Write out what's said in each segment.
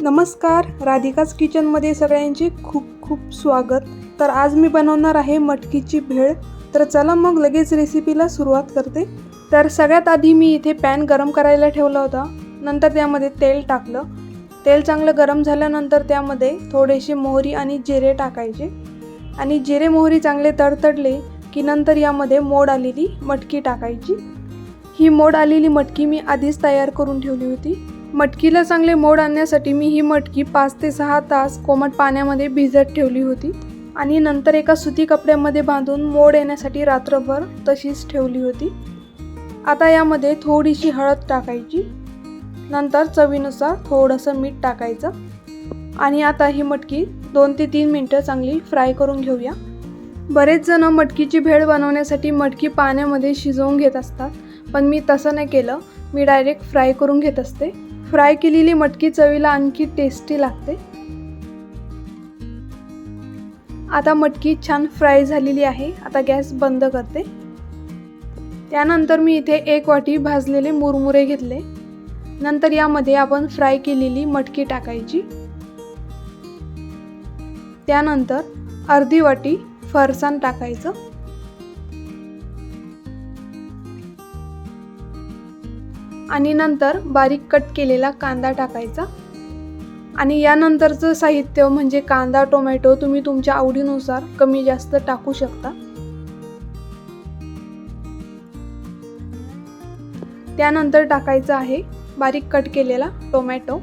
नमस्कार राधिकाच किचनमध्ये सगळ्यांचे खूप खूप स्वागत. तर आज मी बनवणार आहे मटकीची भेळ. तर चला मग लगेच रेसिपीला सुरुवात करते. तर सगळ्यात आधी मी इथे पॅन गरम करायला ठेवला होता. नंतर त्यामध्ये तेल टाकलं. तेल चांगलं गरम झाल्यानंतर त्यामध्ये थोडेसे मोहरी आणि जिरे टाकायचे. आणि जिरे मोहरी चांगले तडतडले की नंतर यामध्ये मोड आलेली मटकी टाकायची. ही मोड आलेली मटकी मी आधीच तयार करून ठेवली होती. मटकीला चांगले मोड आणण्यासाठी मी ही मटकी पाच ते सहा तास कोमट पाण्यामध्ये भिजत ठेवली होती. आणि नंतर एका सुती कपड्यामध्ये बांधून मोड येण्यासाठी रात्रभर तशीच ठेवली होती. आता यामध्ये थोडीशी हळद टाकायची. नंतर चवीनुसार थोडंसं मीठ टाकायचं. आणि आता ही मटकी दोन ते तीन मिनटं चांगली फ्राय करून घेऊया. बरेच जण मटकीची भेळ बनवण्यासाठी मटकी पाण्यामध्ये शिजवून घेत असतात पण मी तसं नाही केलं. मी डायरेक्ट फ्राय करून घेत असते. फ्राय केलेली मटकी चवीला आणखी टेस्टी लागते. आता मटकी छान फ्राय झालेली आहे. आता गॅस बंद करते. त्यानंतर मी इथे एक वाटी भाजलेले मुरमुरे घेतले. नंतर यामध्ये आपण फ्राय केलेली मटकी टाकायची. त्यानंतर अर्धी वाटी फरसाण टाकायचं. आणि नंतर बारीक कट केलेला कांदा टाकायचा. आणि यानंतरचं साहित्य म्हणजे कांदा टोमॅटो तुम्ही तुमच्या आवडीनुसार कमी जास्त टाकू शकता. त्यानंतर टाकायचं आहे बारीक कट केलेला टोमॅटो.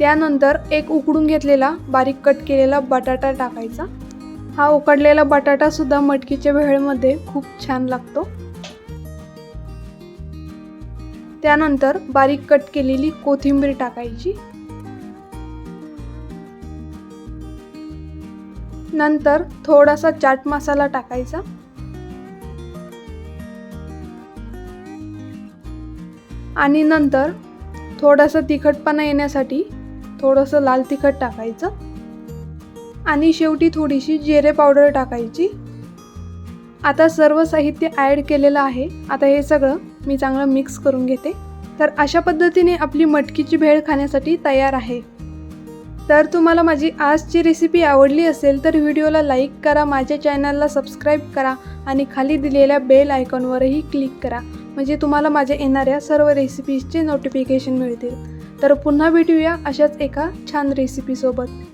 त्यानंतर एक उकडून घेतलेला बारीक कट केलेला बटाटा टाकायचा. हा उकडलेला बटाटासुद्धा मटकीच्या भेळमध्ये खूप छान लागतो. त्यानंतर बारीक कट केलेली कोथिंबीर टाकायची. नंतर थोडासा चाट मसाला टाकायचा. आणि नंतर थोडासा तिखटपणा येण्यासाठी थोडंसं लाल तिखट टाकायचं. आणि शेवटी थोडीशी जिरे पावडर टाकायची. आता सर्व साहित्य ॲड केलेलं आहे. आता हे सगळं मी चांगलं मिक्स करून घेते. तर अशा पद्धतीने आपली मटकीची भेळ खाण्यासाठी तयार आहे. तर तुम्हाला माझी आजची रेसिपी आवडली असेल तर व्हिडिओला लाईक करा माझ्या चॅनलला सबस्क्राईब करा आणि खाली दिलेल्या बेल आयकॉनवरही क्लिक करा. म्हणजे तुम्हाला माझ्या येणाऱ्या सर्व रेसिपीजचे नोटिफिकेशन मिळतील. तर पुन्हा भेटूया अशाच एका छान रेसिपीसोबत